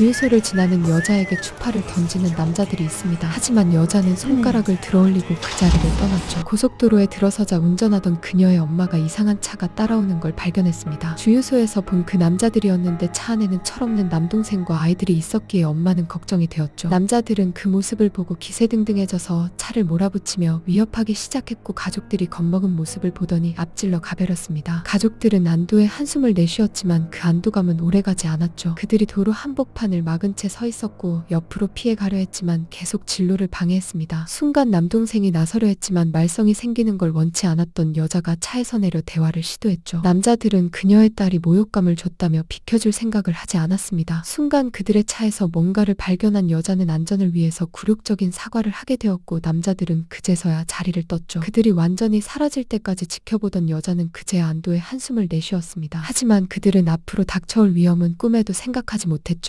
주유소를 지나는 여자에게 추파를 던지는 남자들이 있습니다. 하지만 여자는 손가락을 들어올리고 그 자리를 떠났죠. 고속도로에 들어서자 운전하던 그녀의 엄마가 이상한 차가 따라오는 걸 발견했습니다. 주유소에서 본 그 남자들이었는데 차 안에는 철없는 남동생과 아이들이 있었기에 엄마는 걱정이 되었죠. 남자들은 그 모습을 보고 기세등등해져서 차를 몰아붙이며 위협하기 시작했고 가족들이 겁먹은 모습을 보더니 앞질러 가버렸습니다. 가족들은 안도의 한숨을 내쉬었지만 그 안도감은 오래가지 않았죠. 그들이 도로 한복 판을 막은 채 서 있었고 옆으로 피해 가려 했지만 계속 진로를 방해했습니다. 순간 남동생이 나서려 했지만 말썽이 생기는 걸 원치 않았던 여자가 차에서 내려 대화를 시도했죠. 남자들은 그녀의 딸이 모욕감을 줬다며 비켜줄 생각을 하지 않았습니다. 순간 그들의 차에서 뭔가를 발견한 여자는 안전을 위해서 굴욕적인 사과를 하게 되었고 남자들은 그제서야 자리를 떴죠. 그들이 완전히 사라질 때까지 지켜보던 여자는 그제야 안도의 한숨을 내쉬었습니다. 하지만 그들은 앞으로 닥쳐올 위험은 꿈에도 생각하지 못했죠.